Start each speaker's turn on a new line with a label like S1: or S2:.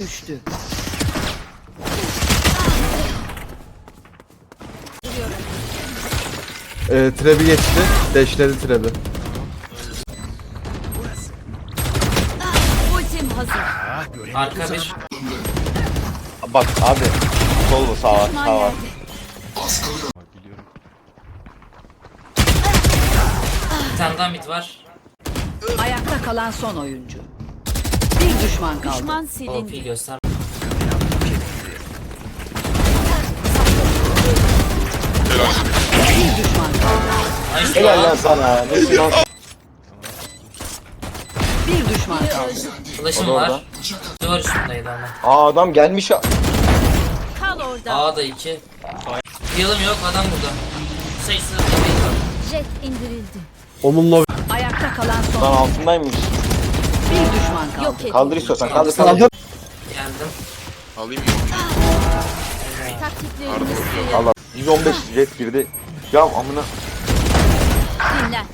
S1: düştü.
S2: Ee, trebi geçti. Deşledi trebi.
S3: Ultim hazır.
S4: Arka bir.
S5: Bak abi. Sol mu sağ var sağ var.
S4: Bir tane daha mid var.
S1: Ayakta kalan son oyuncu. Düşman kaldı.
S3: Düşman
S4: OP
S3: silindi.
S4: göster.
S1: Bir düşman kaldı.
S5: Helal lan sana. Nesin lan?
S1: Bir düşman kaldı.
S4: Flash'ım var. Duvar üstündeydi ama.
S5: Aa adam gelmiş ya.
S3: Kal orada.
S4: A da 2. Heal'ım yok adam burada. Sayısı da bir.
S3: Jet indirildi.
S2: Omun low.
S1: Ayakta kalan son
S5: Lan altındaymış.
S1: Bir düşman kaldı.
S3: Yok.
S5: Kaldır istiyorsan kaldır
S2: Kaldır.
S4: Geldim.
S6: Alayım mı?
S3: Taktiklerimiz.
S5: Allah. 115 jet girdi. Ya amına.
S3: Dinlen.